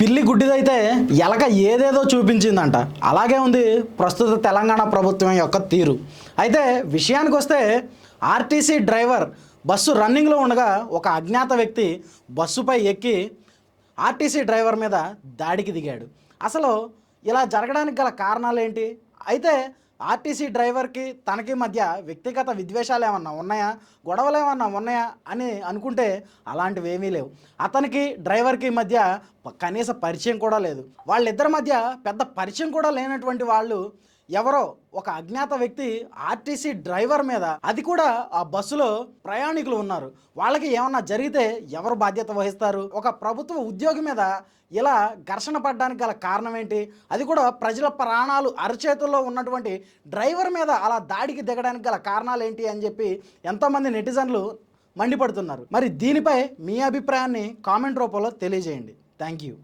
పిల్లి గుడ్డిదైతే ఎలక ఏదేదో చూపించిందంట. అలాగే ఉంది ప్రస్తుత తెలంగాణ ప్రభుత్వం యొక్క తీరు. అయితే విషయానికి వస్తే ఆర్టీసీ డ్రైవర్ బస్సు రన్నింగ్లో ఉండగా ఒక అజ్ఞాత వ్యక్తి బస్సుపై ఎక్కి ఆర్టీసీ డ్రైవర్ మీద దాడికి దిగాడు. అసలు ఇలా జరగడానికి గల కారణాలు ఏంటి అయితే ఆర్టీసీ డ్రైవర్కి తనకి మధ్య వ్యక్తిగత విద్వేషాలు ఏమన్నా ఉన్నాయా? గొడవలు ఏమన్నా ఉన్నాయా? అని అనుకుంటే అలాంటివి ఏమీ లేవు. అతనికి డ్రైవర్కి మధ్య కనీస పరిచయం కూడా లేదు. వాళ్ళిద్దరి మధ్య పెద్ద పరిచయం కూడా లేనటువంటి వాళ్ళు ఎవరో ఒక అజ్ఞాత వ్యక్తి ఆర్టీసీ డ్రైవర్ మీద అది కూడా ఆ బస్సులో ప్రయాణికులు ఉన్నారు. వాళ్ళకి ఏమన్నా జరిగితే ఎవరు బాధ్యత వహిస్తారు? ఒక ప్రభుత్వ ఉద్యోగి మీద ఇలా ఘర్షణ పడడానికి గల కారణం ఏంటి? అది కూడా ప్రజల ప్రాణాలు అరచేతుల్లో ఉన్నటువంటి డ్రైవర్ మీద అలా దాడికి దిగడానికి గల కారణాలు ఏంటి అని చెప్పి ఎంతోమంది నెటిజన్లు మండిపడుతున్నారు. మరి దీనిపై మీ అభిప్రాయాన్ని కామెంట్ రూపంలో తెలియజేయండి. Thank you.